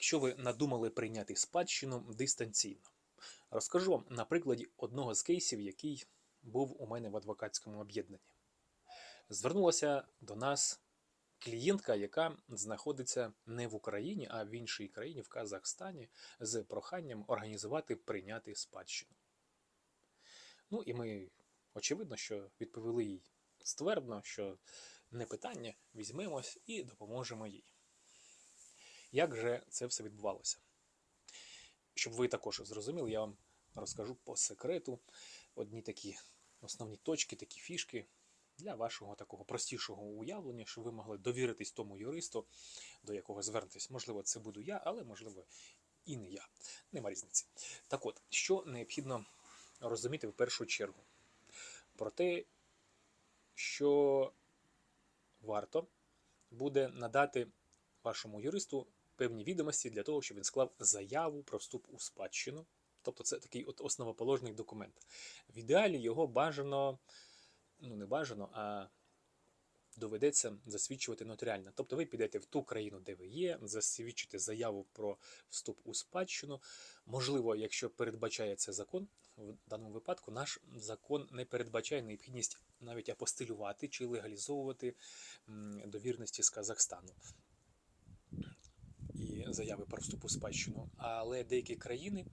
якщо ви надумали прийняти спадщину дистанційно. Розкажу вам на прикладі одного з кейсів, який був у мене в адвокатському об'єднанні. Звернулася до нас клієнтка, яка знаходиться не в Україні, а в іншій країні, в Казахстані, з проханням організувати прийняти спадщину. Ну і ми, очевидно, що відповіли їй ствердно, що не питання, візьмемось і допоможемо їй. Як же це все відбувалося? Щоб ви також зрозуміли, я вам розкажу по секрету одні такі основні точки, такі фішки для вашого такого простішого уявлення, щоб ви могли довіритись тому юристу, до якого звернетесь. Можливо, це буду я, але можливо і не я. Нема різниці. Так от, що необхідно розуміти в першу чергу? Про те, що варто буде надати вашому юристу певні відомості для того, щоб він склав заяву про вступ у спадщину. Тобто це такий от основоположний документ. В ідеалі його бажано, ну не бажано, а доведеться засвідчувати нотаріально. Тобто ви підете в ту країну, де ви є, засвідчите заяву про вступ у спадщину. Можливо, якщо передбачає це закон, в даному випадку наш закон не передбачає необхідність навіть апостилювати чи легалізовувати довірності з Казахстану заяви про вступ у спадщину. Але деякі країни,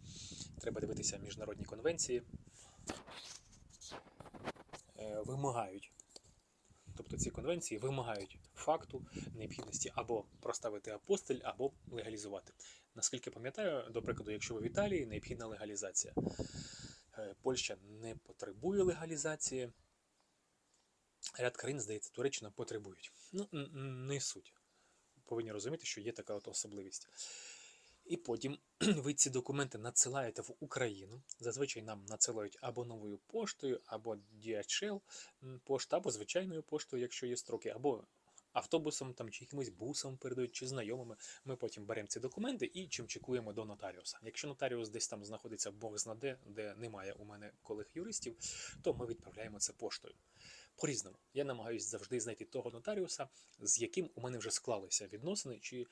треба дивитися міжнародні конвенції, е, вимагають. Тобто ці конвенції вимагають факту необхідності або проставити апостиль, або легалізувати. Наскільки пам'ятаю, до прикладу, якщо ви в Італії, необхідна легалізація. Е, Польща не потребує легалізації. Ряд країн, здається, Туреччина потребують. Ну, не суть. Повинні розуміти, що є така от особливість. І потім ви ці документи надсилаєте в Україну. Зазвичай нам надсилають або новою поштою, або DHL пошта, або звичайною поштою, якщо є строки, або автобусом там, чи якимось бусом передають, чи знайомими. Ми потім беремо ці документи і чимчикуємо до нотаріуса. Якщо нотаріус десь там знаходиться Бог знаде, де немає у мене колег-юристів, то ми відправляємо це поштою. По-різному. Я намагаюся завжди знайти того нотаріуса, з яким у мене вже склалися відносини, чи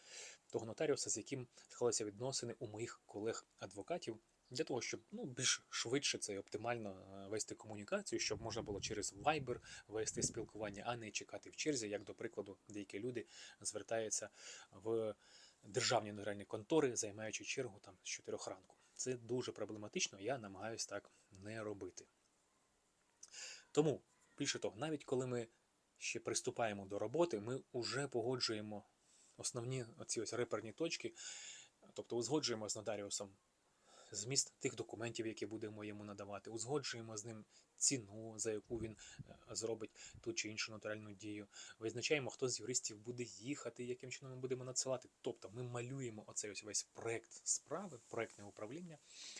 того нотаріуса, з яким склалися відносини у моїх колег-адвокатів, для того, щоб ну, більш швидше це і оптимально е, вести комунікацію, щоб можна було через Viber вести спілкування, а не чекати в черзі, як, до прикладу, деякі люди звертаються в державні нотаріальні контори, займаючи чергу там з 4 ранку. Це дуже проблематично, я намагаюся так не робити. Тому, більше того, навіть коли ми ще приступаємо до роботи, ми вже погоджуємо основні оці ось реперні точки, тобто узгоджуємо з нотаріусом зміст тих документів, які будемо йому надавати, узгоджуємо з ним ціну, за яку він е, зробить ту чи іншу нотаріальну дію, визначаємо, хто з юристів буде їхати, яким чином ми будемо надсилати. Тобто ми малюємо оцей ось весь проект справи, проектне управління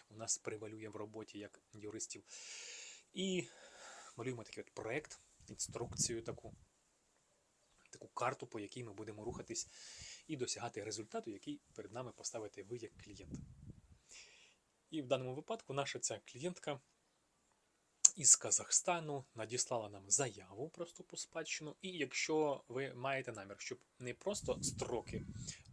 у нас превалює в роботі як юристів. І малюємо такий от проект, інструкцію таку, таку карту, по якій ми будемо рухатись і досягати результату, який перед нами поставите ви як клієнт. І в даному випадку наша ця клієнтка із Казахстану надіслала нам заяву про вступ у спадщину. І якщо ви маєте намір, щоб не просто строки,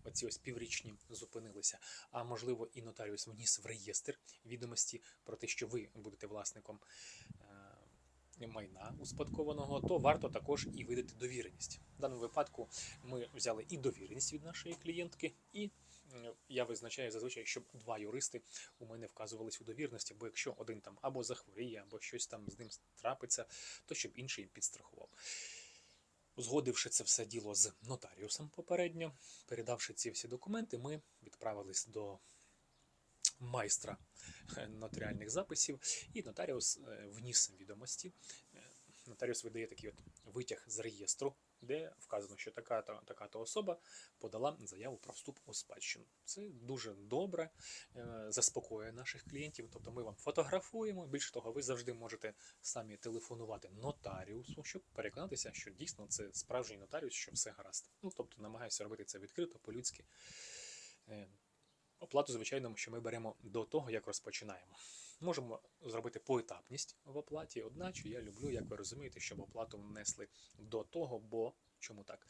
оці ось піврічні зупинилися, а можливо і нотаріус вніс в реєстр відомості про те, що ви будете власником е, майна успадкованого, то варто також і видати довіреність. В даному випадку ми взяли і довіреність від нашої клієнтки, і я визначаю зазвичай, щоб два юристи у мене вказувались у довірності, бо якщо один там або захворіє, або щось там з ним трапиться, то щоб інший підстрахував. Узгодивши це все діло з нотаріусом попередньо, передавши ці всі документи, ми відправились до майстра нотаріальних записів, і нотаріус е, вніс відомості. Е, Нотаріус видає такий от витяг з реєстру, де вказано, що така-то особа подала заяву про вступ у спадщину. Це дуже добре, е, заспокоює наших клієнтів. Тобто ми вам фотографуємо. Більше того, ви завжди можете самі телефонувати нотаріусу, щоб переконатися, що дійсно це справжній нотаріус, що все гаразд. Ну тобто намагаюся робити це відкрито, по-людськи. Оплату, звичайно, що ми беремо до того, як розпочинаємо. Можемо зробити поетапність в оплаті, одначе я люблю, як ви розумієте, щоб оплату внесли до того, бо чому так?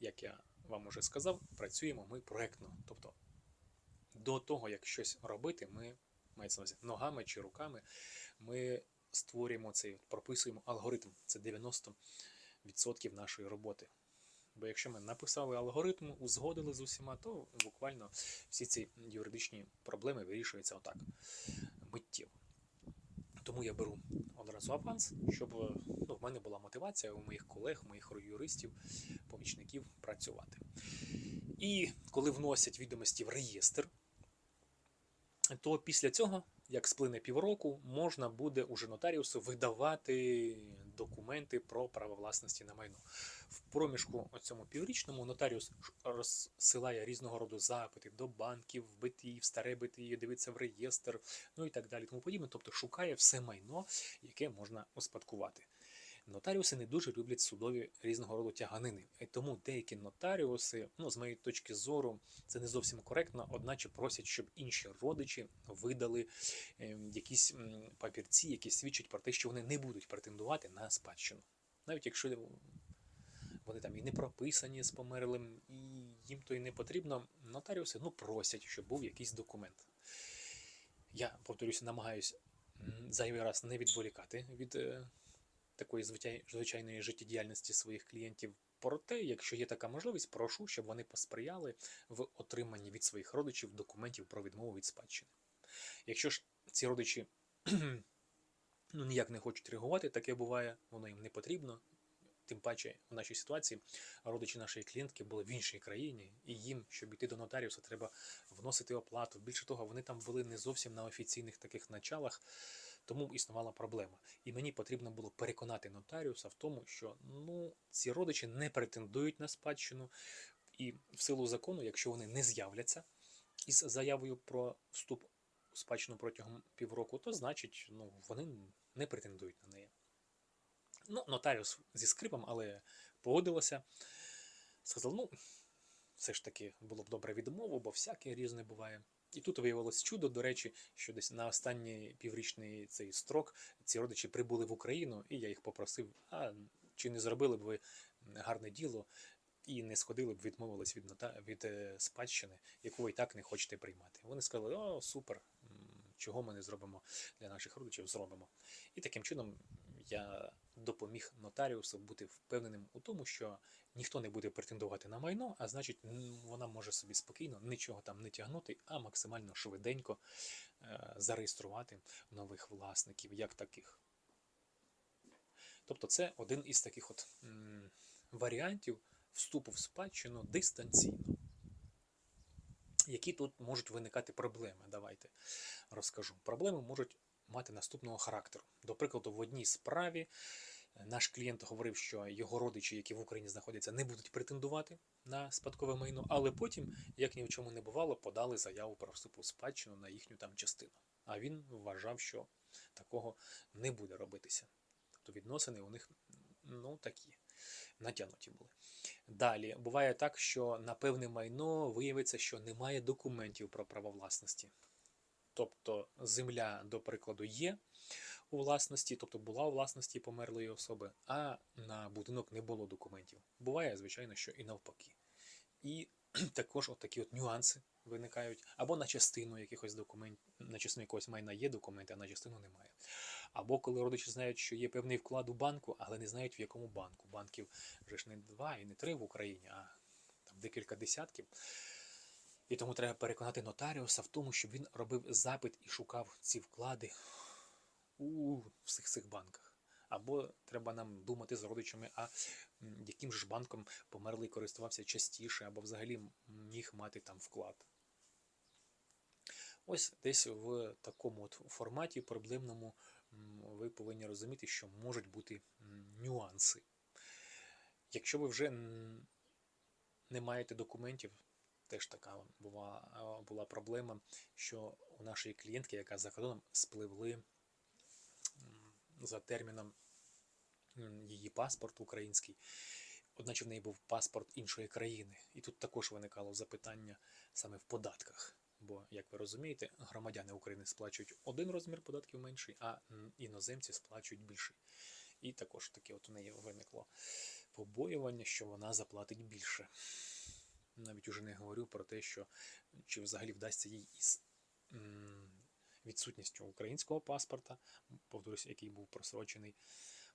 Як я вам уже сказав, працюємо ми проектно. Тобто до того, як щось робити, ми мається на увазі ногами чи руками, ми створюємо цей, прописуємо алгоритм. Це 90% нашої роботи. Бо якщо ми написали алгоритм, узгодили з усіма, то буквально всі ці юридичні проблеми вирішуються отак миттєво. Тому я беру одразу аванс, щоб ну, в мене була мотивація у моїх колег, моїх юристів, помічників працювати. І коли вносять відомості в реєстр, то після цього, як сплине півроку, можна буде уже нотаріусу видавати документи про право власності на майно. В проміжку цьому піврічному нотаріус розсилає різного роду запити до банків, в БТІ, в старе битві, дивиться в реєстр, ну і так далі, тому подібне. Тобто шукає все майно, яке можна успадкувати. Нотаріуси не дуже люблять судові різного роду тяганини. І тому деякі нотаріуси, ну з моєї точки зору, це не зовсім коректно, одначе просять, щоб інші родичі видали е, якісь папірці, які свідчать про те, що вони не будуть претендувати на спадщину. Навіть якщо вони там і не прописані з померлим, і їм то і не потрібно, нотаріуси ну, просять, щоб був якийсь документ. Я, повторюся, намагаюся зайвий раз не відволікати від е, такої звичайної життєдіяльності своїх клієнтів. Проте, якщо є така можливість, прошу, щоб вони посприяли в отриманні від своїх родичів документів про відмову від спадщини. Якщо ж ці родичі ну, ніяк не хочуть реагувати, таке буває, воно їм не потрібно. Тим паче в нашій ситуації родичі нашої клієнтки були в іншій країні, і їм, щоб йти до нотаріуса, треба вносити оплату. Більше того, вони там були не зовсім на офіційних таких началах, тому існувала проблема. І мені потрібно було переконати нотаріуса в тому, що ну, ці родичі не претендують на спадщину, і в силу закону, якщо вони не з'являться із заявою про вступ у спадщину протягом півроку, то значить ну, вони не претендують на неї. Ну, нотаріус зі скрипом, але погодилася. Сказав, ну, все ж таки було б добре відмову, бо всяке різне буває. І тут виявилось чудо, до речі, що десь на останній піврічний цей строк ці родичі прибули в Україну, і я їх попросив, а чи не зробили б ви гарне діло і не сходили б, відмовились від, нота... від е, спадщини, яку ви і так не хочете приймати. Вони сказали, о, супер, чого ми не зробимо для наших родичів, зробимо. І таким чином я допоміг нотаріусу бути впевненим у тому, що ніхто не буде претендувати на майно, а значить, вона може собі спокійно нічого там не тягнути, а максимально швиденько е, зареєструвати нових власників як таких. Тобто це один із таких от варіантів вступу в спадщину дистанційно. Які тут можуть виникати проблеми? Давайте розкажу. Проблеми можуть мати наступного характеру. До прикладу, в одній справі е, наш клієнт говорив, що його родичі, які в Україні знаходяться, не будуть претендувати на спадкове майно, але потім, як ні в чому не бувало, подали заяву про вступ у спадщину на їхню там частину. А він вважав, що такого не буде робитися. Тобто відносини у них ну такі натягнуті були. Далі буває так, що на певне майно виявиться, що немає документів про право власності. Тобто земля, до прикладу, є у власності, тобто була у власності померлої особи, а на будинок не було документів. Буває, звичайно, що і навпаки. І також от такі от нюанси виникають, або на частину якихось документів, на частину якогось майна є документи, а на частину немає. Або коли родичі знають, що є певний вклад у банку, але не знають в якому банку. Банків вже ж не два і не три в Україні, а там декілька десятків. І тому треба переконати нотаріуса в тому, щоб він робив запит і шукав ці вклади у всіх цих банках. Або треба нам думати з родичами, а яким ж банком померлий користувався частіше, або взагалі міг мати там вклад. Ось десь в такому от форматі проблемному ви повинні розуміти, що можуть бути нюанси. Якщо ви вже не маєте документів, теж така була, була проблема, що у нашої клієнтки, яка за кордоном, спливли за терміном її паспорт український, одначе в неї був паспорт іншої країни. І тут також виникало запитання саме в податках. Бо, як ви розумієте, громадяни України сплачують один розмір податків менший, а іноземці сплачують більший. І також таке от у неї виникло побоювання, що вона заплатить більше. Навіть уже не говорю про те, що чи взагалі вдасться їй із відсутністю українського паспорта, повторюсь, який був просрочений,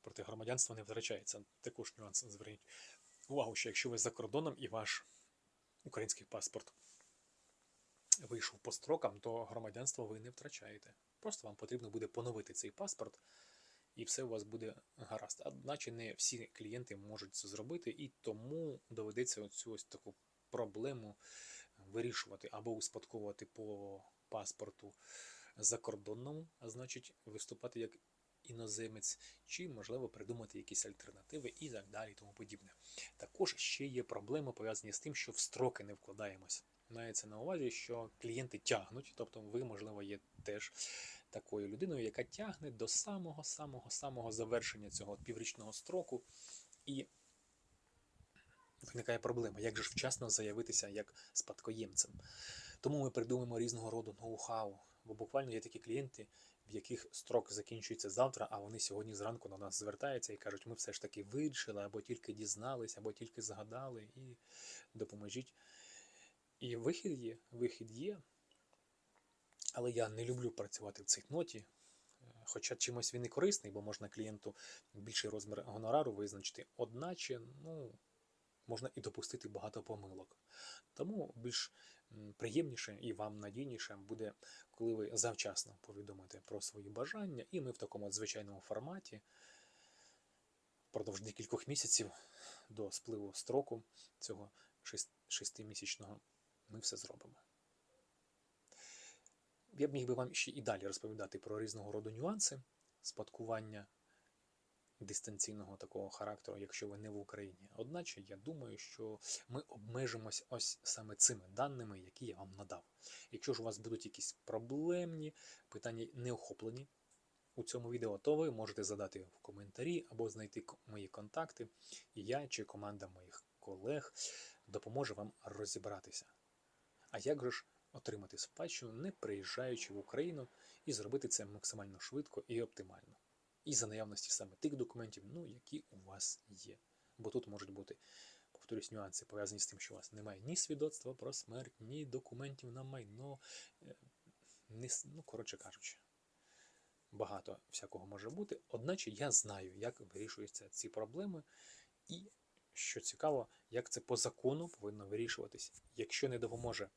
проте громадянство не втрачається. Також нюанс зверніть увагу, що якщо ви за кордоном і ваш український паспорт вийшов по строкам, то громадянство ви не втрачаєте. Просто вам потрібно буде поновити цей паспорт, і все у вас буде гаразд. Одначе не всі клієнти можуть це зробити, і тому доведеться оцю ось таку проблему вирішувати або успадковувати по паспорту закордонному, а значить виступати як іноземець, чи можливо придумати якісь альтернативи і так далі, і тому подібне. Також ще є проблеми пов'язані з тим, що в строки не вкладаємось. Мається на увазі, що клієнти тягнуть, тобто ви, можливо, є теж такою людиною, яка тягне до самого самого самого завершення цього піврічного строку, і виникає проблема, як же ж вчасно заявитися як спадкоємцем. Тому ми придумуємо різного роду ноу-хау, бо буквально є такі клієнти, в яких строк закінчується завтра, а вони сьогодні зранку на нас звертаються і кажуть, ми все ж таки вирішили, або тільки дізнались, або тільки згадали, і допоможіть. І вихід є, вихід є. Але я не люблю працювати в цій ноті. Е, Хоча чимось він і корисний, бо можна клієнту більший розмір гонорару визначити. Одначе, ну, можна і допустити багато помилок. Тому більш приємніше і вам надійніше буде, коли ви завчасно повідомите про свої бажання, і ми в такому звичайному форматі впродовж декількох місяців до спливу строку цього шест- шестимісячного ми все зробимо. Я б міг би вам ще і далі розповідати про різного роду нюанси спадкування дистанційного такого характеру, якщо ви не в Україні. Одначе я думаю, що ми обмежимось ось саме цими даними, які я вам надав. Якщо ж у вас будуть якісь проблемні питання не охоплені у цьому відео, то ви можете задати в коментарі або знайти мої контакти, і я чи команда моїх колег допоможе вам розібратися. А як же ж отримати спадщину, не приїжджаючи в Україну, і зробити це максимально швидко і оптимально? І за наявності саме тих документів, ну, які у вас є. Бо тут можуть бути, повторюсь, нюанси пов'язані з тим, що у вас немає ні свідоцтва про смерть, ні документів на майно. е, ні ну, коротше кажучи, багато всякого може бути. Одначе я знаю, як вирішуються ці проблеми, і що цікаво, як це по закону повинно вирішуватись. Якщо не допоможе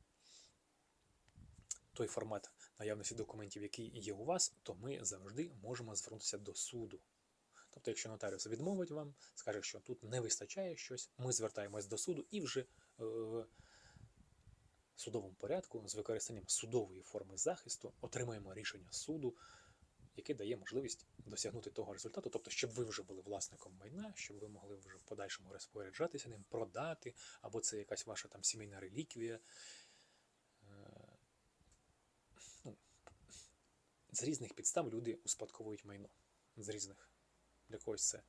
той формат наявності документів, який є у вас, то ми завжди можемо звернутися до суду. Тобто, якщо нотаріус відмовить вам, скаже, що тут не вистачає щось, ми звертаємось до суду і вже е, в судовому порядку з використанням судової форми захисту отримаємо рішення суду, яке дає можливість досягнути того результату, тобто, щоб ви вже були власником майна, щоб ви могли вже в подальшому розпоряджатися ним, продати, або це якась ваша там сімейна реліквія. Е, ну, з різних підстав люди успадковують майно. З різних. Для когось це,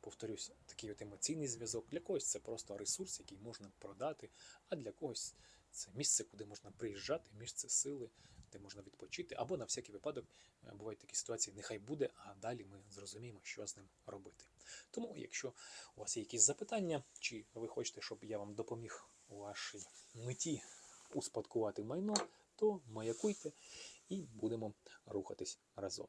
повторюсь, такий от емоційний зв'язок, для когось це просто ресурс, який можна продати, а для когось це місце, куди можна приїжджати, місце сили, де можна відпочити, або на всякий випадок е, бувають такі ситуації, нехай буде, а далі ми зрозуміємо, що з ним робити. Тому, якщо у вас є якісь запитання, чи ви хочете, щоб я вам допоміг у вашій меті успадкувати майно, то маякуйте і будемо рухатись разом.